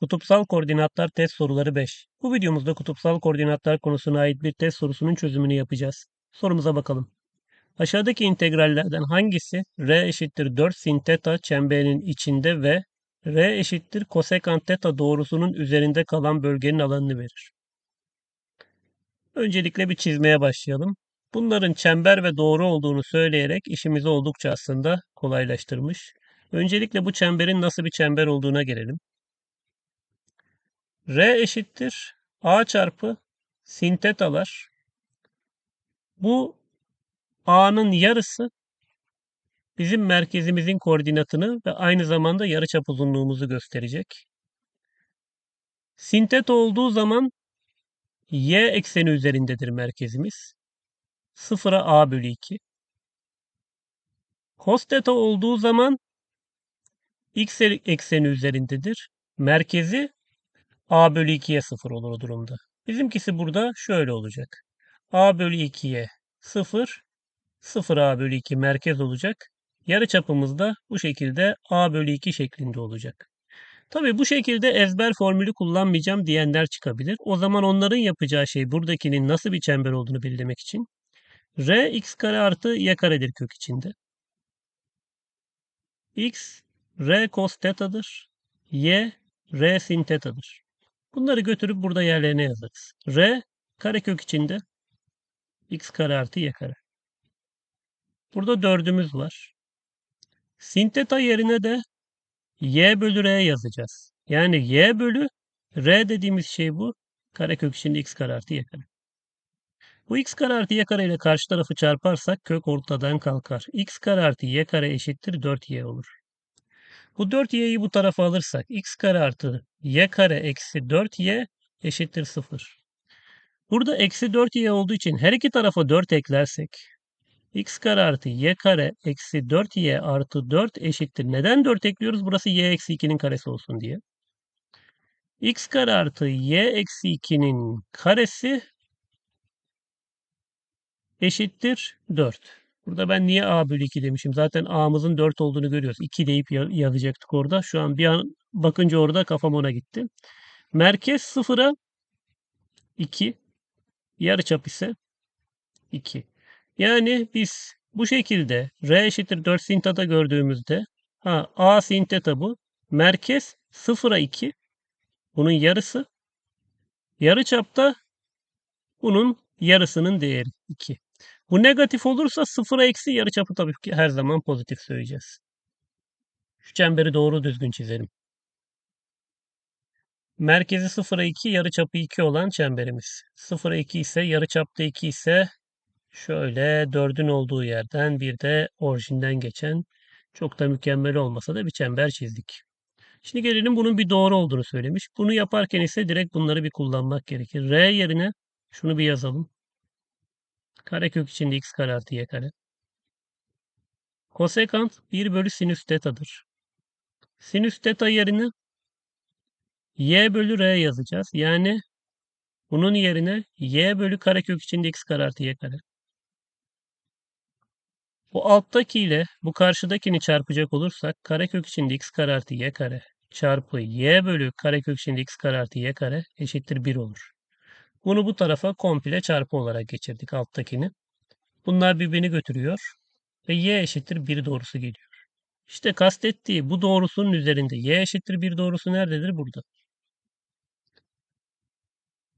Kutupsal koordinatlar test soruları 5. Bu videomuzda kutupsal koordinatlar konusuna ait bir test sorusunun çözümünü yapacağız. Sorumuza bakalım. Aşağıdaki integrallerden hangisi r eşittir 4 sin theta çemberinin içinde ve r eşittir kosekant theta doğrusunun üzerinde kalan bölgenin alanını verir? Öncelikle bir çizmeye başlayalım. Bunların çember ve doğru olduğunu söyleyerek işimizi oldukça aslında kolaylaştırmış. Öncelikle bu çemberin nasıl bir çember olduğuna gelelim. R eşittir A çarpı sin tetalar. Bu A'nın yarısı bizim merkezimizin koordinatını ve aynı zamanda yarıçap uzunluğumuzu gösterecek. Sin teta olduğu zaman y ekseni üzerindedir merkezimiz. 0'a a bölü 2. Cos theta olduğu zaman x ekseni üzerindedir. Merkezi a bölü 2'ye 0 olur o durumda. Bizimkisi burada şöyle olacak. a bölü 2'ye 0, 0 a bölü 2 merkez olacak. Yarı çapımız da bu şekilde a bölü 2 şeklinde olacak. Tabi bu şekilde ezber formülü kullanmayacağım diyenler çıkabilir. O zaman onların yapacağı şey buradakinin nasıl bir çember olduğunu belirlemek için r x kare artı y karedir kök içinde. x r cos theta'dır. y r sin theta'dır. Bunları götürüp burada yerlerine yazarız. r karekök içinde x kare artı y kare. Burada dördümüz var. Sin theta yerine de y bölü r yazacağız. Yani y bölü r dediğimiz şey bu. Karekök içinde x kare artı y kare. Bu x kare artı y kare ile karşı tarafı çarparsak kök ortadan kalkar. x kare artı y kare eşittir 4y olur. Bu 4y'yi bu tarafa alırsak x kare artı y kare eksi 4y eşittir 0. Burada eksi 4y olduğu için her iki tarafa 4 eklersek x kare artı y kare eksi 4y artı 4 eşittir. Neden 4 ekliyoruz? Burası y eksi 2'nin karesi olsun diye. x kare artı y eksi 2'nin karesi eşittir 4. Burada ben niye a bölü 2 demişim? Zaten a'mızın 4 olduğunu görüyoruz. 2 deyip yazacaktık orada. Şu an bir an bakınca orada kafam ona gitti. Merkez 0'a 2. Yarıçap ise 2. Yani biz bu şekilde r eşittir 4 sin theta gördüğümüzde ha, a sin theta bu. Merkez 0'a 2. Bunun yarısı. Yarıçapta bunun yarısının değeri 2. Bu negatif olursa 0'a eksi yarıçapı tabii ki her zaman pozitif söyleyeceğiz. Şu çemberi doğru düzgün çizelim. Merkezi 0'a 2, yarıçapı 2 olan çemberimiz. 0'a 2 ise yarıçapta 2 ise şöyle 4'ün olduğu yerden bir de orijinden geçen çok da mükemmel olmasa da bir çember çizdik. Şimdi gelelim bunun bir doğru olduğunu söylemiş. Bunu yaparken ise direkt bunları bir kullanmak gerekir. R yerine şunu bir yazalım. Karekök içinde x kare artı y kare. Kosekant 1 bölü sinüs tetadır. Sinüs teta yerine y bölü r yazacağız. Yani bunun yerine y bölü karekök içinde x kare artı y kare. Bu alttaki ile bu karşıdakini çarpacak olursak karekök içinde x kare artı y kare çarpı y bölü karekök içinde x kare artı y kare eşittir 1 olur. Bunu bu tarafa komple çarpı olarak geçirdik alttakini. Bunlar birbirini götürüyor ve y eşittir 1 doğrusu geliyor. İşte kastettiği bu doğrusunun üzerinde y eşittir 1 doğrusu nerededir? Burada.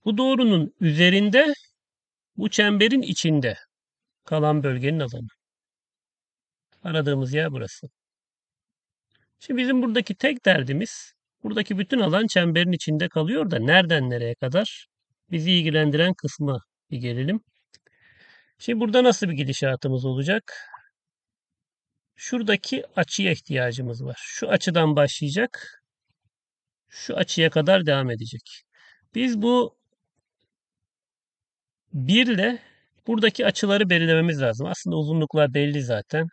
Bu doğrunun üzerinde bu çemberin içinde kalan bölgenin alanı. Aradığımız yer burası. Şimdi bizim buradaki tek derdimiz buradaki bütün alan çemberin içinde kalıyor da nereden nereye kadar? Bizi ilgilendiren kısmı bir gelelim. Şimdi burada nasıl bir gidişatımız olacak? Şuradaki açıya ihtiyacımız var. Şu açıdan başlayacak. Şu açıya kadar devam edecek. Biz bu 1 ile buradaki açıları belirlememiz lazım. Aslında uzunluklar belli zaten.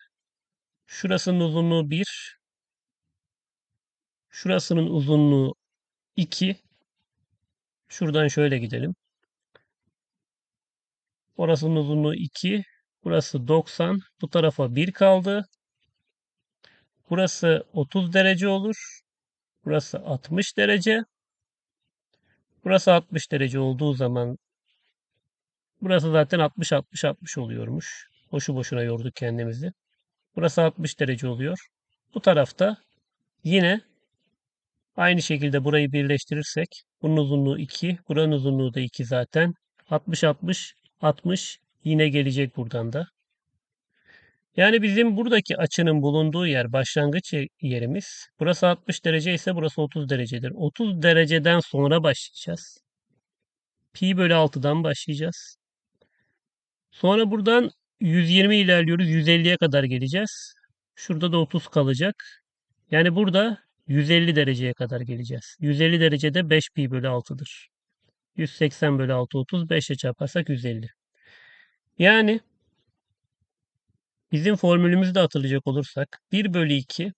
Şurasının uzunluğu 1. Şurasının uzunluğu 2. Şuradan şöyle gidelim. Orasının uzunluğu 2. Burası 90. Bu tarafa 1 kaldı. Burası 30 derece olur. Burası 60 derece. Burası 60 derece olduğu zaman burası zaten 60 60 60 oluyormuş. Boşu boşuna yorduk kendimizi. Burası 60 derece oluyor. Bu tarafta yine aynı şekilde burayı birleştirirsek bunun uzunluğu 2, buranın uzunluğu da 2 zaten. 60 60 60 yine gelecek buradan da. Yani bizim buradaki açının bulunduğu yer başlangıç yerimiz. Burası 60 derece ise burası 30 derecedir. 30 dereceden sonra başlayacağız. Pi bölü 6'dan başlayacağız. Sonra buradan 120 ilerliyoruz. 150'ye kadar geleceğiz. Şurada da 30 kalacak. Yani burada 150 dereceye kadar geleceğiz. 150 derecede 5 pi bölü 6'dır. 180 bölü 6 30. 5'e çarparsak 150. Yani bizim formülümüzü de hatırlayacak olursak 1 bölü 2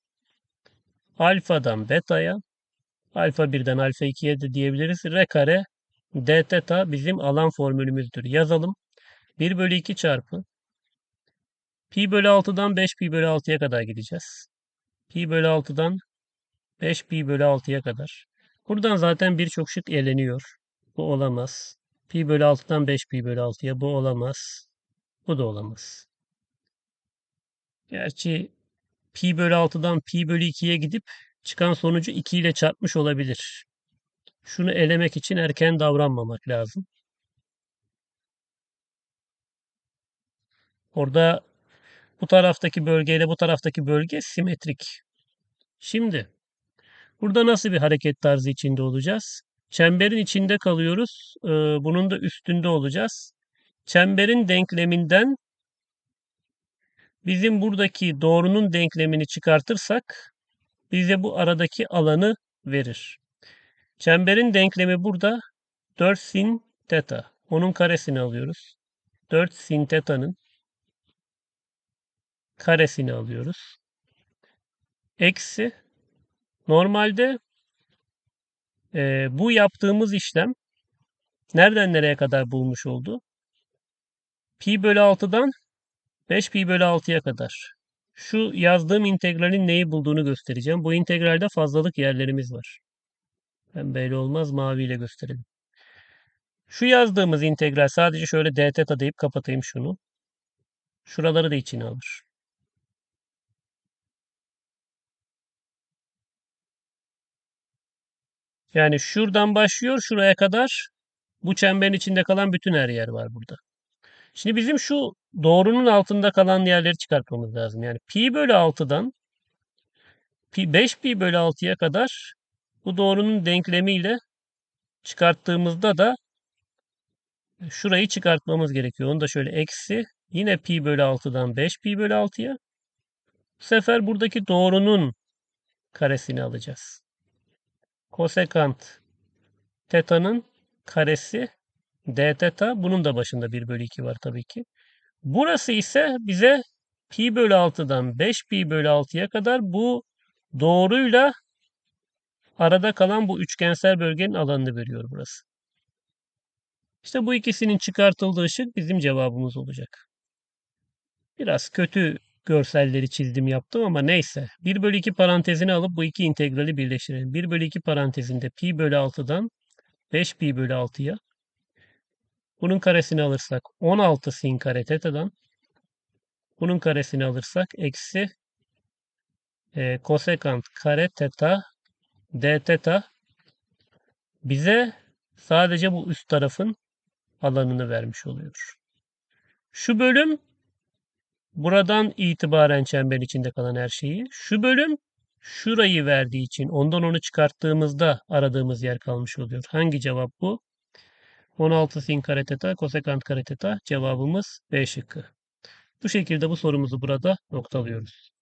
alfadan beta'ya alfa 1'den alfa 2'ye de diyebiliriz. R kare d teta bizim alan formülümüzdür. Yazalım. 1 bölü 2 çarpı pi bölü 6'dan 5 pi bölü 6'ya kadar gideceğiz. Pi bölü 6'dan 5 pi bölü 6'ya kadar. Buradan zaten birçok şık eleniyor. Bu olamaz. Pi bölü 6'dan 5 pi bölü 6'ya bu olamaz. Bu da olamaz. Gerçi pi bölü 6'dan pi bölü 2'ye gidip çıkan sonucu 2 ile çarpmış olabilir. Şunu elemek için erken davranmamak lazım. Orada bu taraftaki bölgeyle bu taraftaki bölge simetrik. Şimdi burada nasıl bir hareket tarzı içinde olacağız? Çemberin içinde kalıyoruz. Bunun da üstünde olacağız. Çemberin denkleminden bizim buradaki doğrunun denklemini çıkartırsak bize bu aradaki alanı verir. Çemberin denklemi burada 4 sin teta. Onun karesini alıyoruz. 4 sin teta'nın karesini alıyoruz. Eksi normalde e, bu yaptığımız işlem nereden nereye kadar bulmuş oldu? Pi bölü 6'dan 5 pi bölü 6'ya kadar. Şu yazdığım integralin neyi bulduğunu göstereceğim. Bu integralde fazlalık yerlerimiz var. Ben böyle olmaz maviyle gösterelim. Şu yazdığımız integral sadece şöyle d deyip kapatayım şunu. Şuraları da içine alır. Yani şuradan başlıyor şuraya kadar bu çemberin içinde kalan bütün her yer var burada. Şimdi bizim şu doğrunun altında kalan yerleri çıkartmamız lazım. Yani pi bölü 6'dan pi 5 pi bölü 6'ya kadar bu doğrunun denklemiyle çıkarttığımızda da şurayı çıkartmamız gerekiyor. Onu da şöyle eksi yine pi bölü 6'dan 5 pi bölü 6'ya. Bu sefer buradaki doğrunun karesini alacağız. Kosekant teta'nın karesi d teta. Bunun da başında 1 bölü 2 var tabii ki. Burası ise bize pi bölü 6'dan 5 pi bölü 6'ya kadar bu doğruyla arada kalan bu üçgensel bölgenin alanını veriyor burası. İşte bu ikisinin çıkartıldığı şık bizim cevabımız olacak. Biraz kötü görselleri çizdim yaptım ama neyse. 1 bölü 2 parantezini alıp bu iki integrali birleştirelim. 1 bölü 2 parantezinde pi bölü 6'dan 5 pi bölü 6'ya bunun karesini alırsak 16 sin kare teta'dan bunun karesini alırsak eksi e, kosekant kare teta d teta bize sadece bu üst tarafın alanını vermiş oluyor. Şu bölüm buradan itibaren çemberin içinde kalan her şeyi. Şu bölüm şurayı verdiği için ondan onu çıkarttığımızda aradığımız yer kalmış oluyor. Hangi cevap bu? 16 sin kare teta kosekant kare teta cevabımız B şıkkı. Bu şekilde bu sorumuzu burada noktalıyoruz.